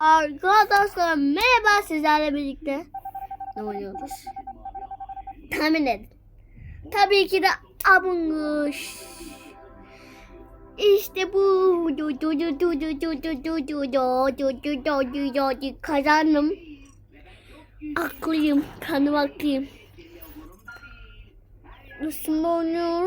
Arkadaşlar merhaba sizlerle birlikte ne oynuyoruz? Tahmin edin. Tabii ki de Among Us. İşte bu. Kazandım. Aklıyım. Kanım aklıyım. Üstümde oynuyorum.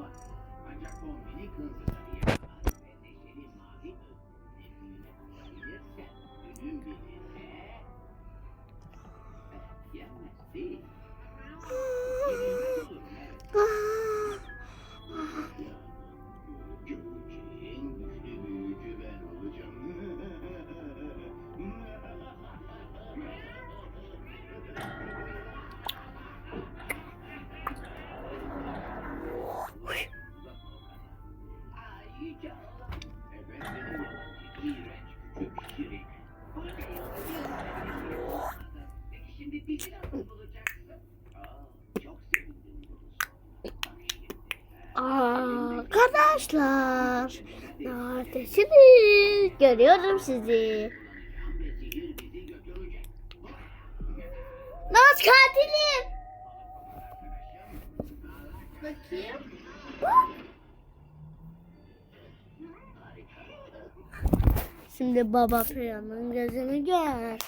は、まあ、じゃあこう見に行くんですよ。Arkadaşlar neredesiniz? Görüyorum sizi. Naz katilim. Bakayım. Şimdi baba planın gözünü gör.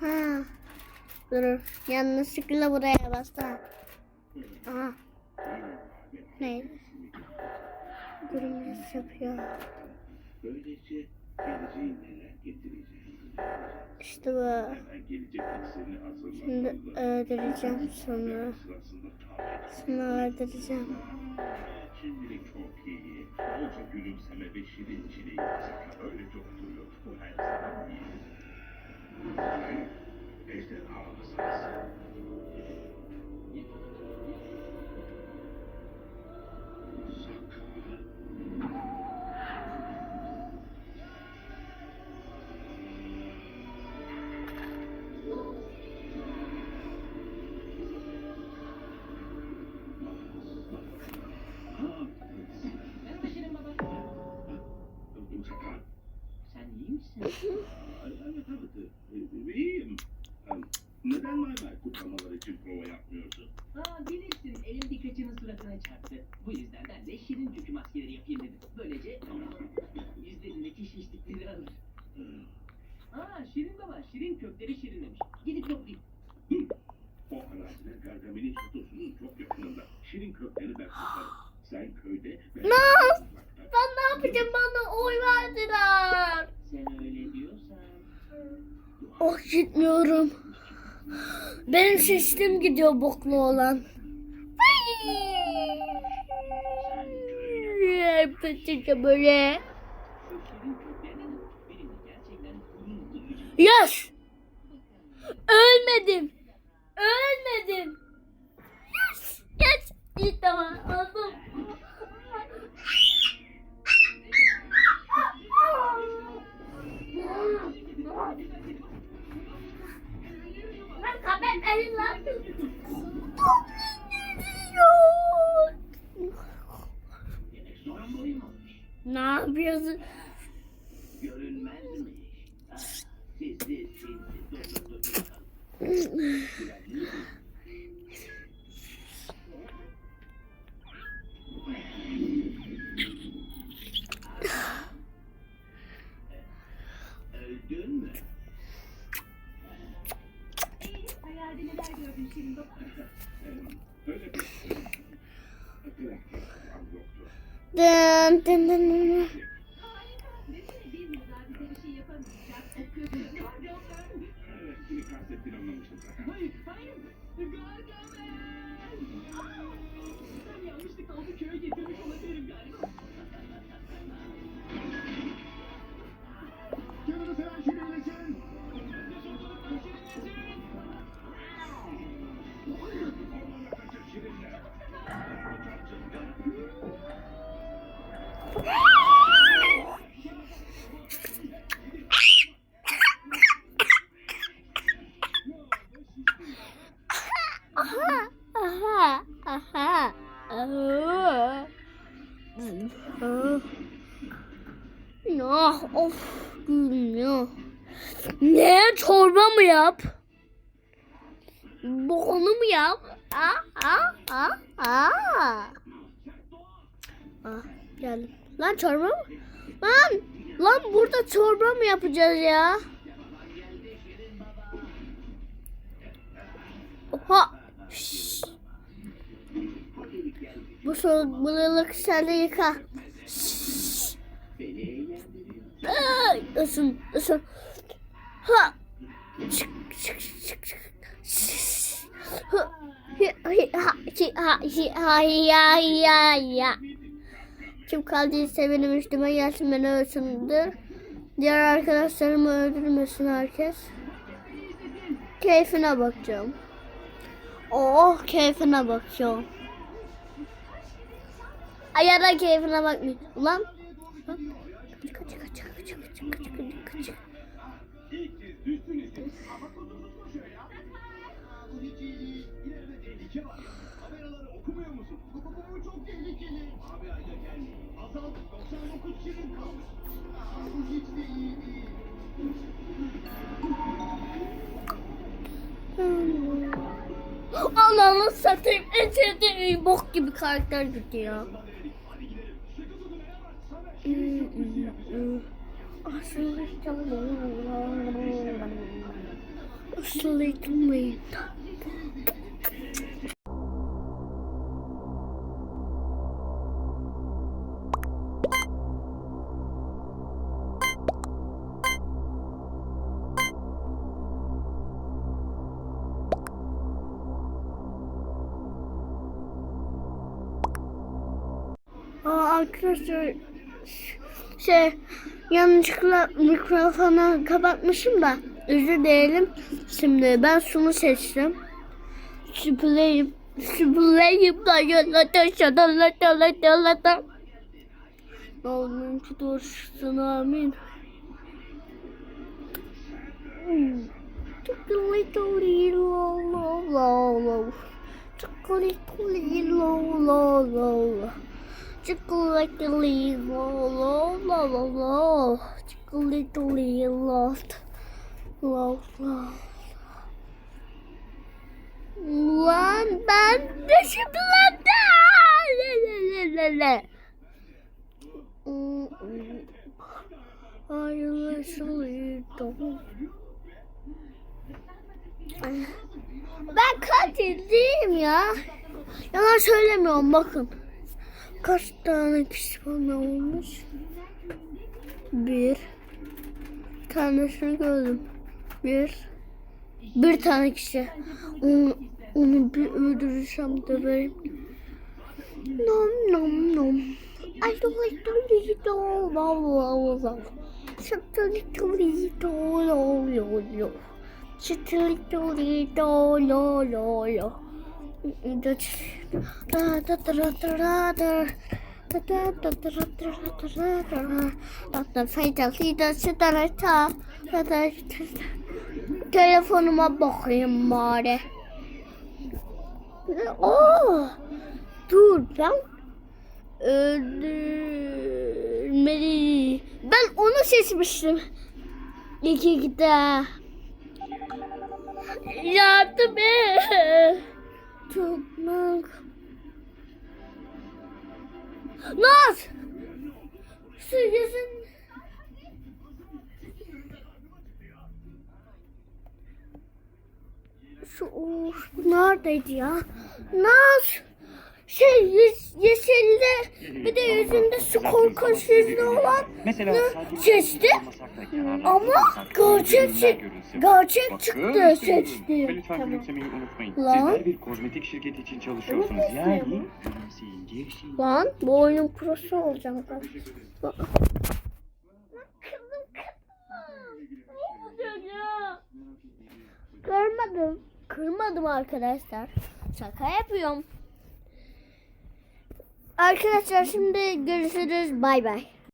Ha. Dur. Yanlışlıkla buraya bastı. Aha. Ne? Durumumuz yapıyor. Böylece geleceği neler getireceğini İşte bu. Şimdi öldüreceğim sonra. Sonra öldüreceğim. Şimdilik çok iyi. Bolca gülümseme ve şirin çileği zeka öylece oturuyor. Bu her zaman iyi. Ejderha mısınız? Sakın. Sen iyi misin? Gargamel'in şatosunun çok yakınında. Şirin kökleri ben tutarım. Sen köyde... ben- Naz! Ben ne yapacağım? Bana oy verdiler. Sen öyle diyorsan. Oh gitmiyorum. Benim seçtiğim gidiyor boklu olan. Yapacağım böyle. Yes! Ölmedim. Ölmedim. İyi tamam aldım. Elimle Demek sorun buymuş. Ne yapıyorsun? Görünmezmiş. Ha, Sizi sizi Dın dın dın dın. Hayır, hayır. Görgemen! Aa! Sen yanlışlıkla onu köye getirdin. Of gülüm ya. Ne çorba mı yap? Bokunu mu yap? Aa, aa, aa, aa. Ah, geldim. Lan çorba mı? Lan, lan burada çorba mı yapacağız ya? Oha. Şşş. Bu sorumluluk sen de yıka. Şşş. Ay, ısın. Ha. Çık, çık, çık, çık. Ha. Kim kaldıysa benim üstüme gelsin beni ölsündür. Diğer arkadaşlarımı öldürmesin herkes. Keyfine bakacağım. Oh keyfine bakacağım. Ayara keyfine bakmayın. Ulan. Ananı satayım. En sevdiğim bok gibi karakter gitti ya. Hadi gidelim. Aa, arkadaşlar şey yanlışlıkla mikrofonu kapatmışım da özür dilerim. Şimdi ben şunu seçtim. Süpüreyim. Süpüreyim da yolata şadalata lata lata. Ne oldu ki doğrusun amin. Çikolatoli lo lo lo lo. Çikolatoli lo lo lo lo. Chocolately lo lo lo lo. Chocolately lo lo lo. Lan ben de le. Ayrılışlıydım. Ben katil değilim ya. Yalan söylemiyorum bakın. Kaç tane kişi bana olmuş? Bir. Tanesini gördüm. Bir. Bir tane kişi. Onu, onu bir öldürürsem döverim. Nom nom nom. I don't like to eat all all all lo lo. Çitlito lo lo lo lo. Da da da da da da. Telefonuma bakayım bari. Oo, dur ben öldürmeli. Ben onu seçmiştim. İki gide. Yardım et. Tutmak. Naz! Su yüzün. Şu of, neredeydi ya? Naz! Şey yüz, yeşilde bir de yüzünde su korkunç yüzlü olan seçti ama gerçek ürünler çı- görülse. gerçek çıktı seçti. Lütfen Tamam. gülümsemeyi unutmayın. Lan. Sizler bir kozmetik şirketi için çalışıyorsunuz. Yani istiyorum. gülümseyin, gevşeyin. Lan bu oyunun prosu olacağım ben. Bak. Kırmadım. Kırmadım arkadaşlar. Şaka yapıyorum. Arkadaşlar şimdi görüşürüz. Bay bay.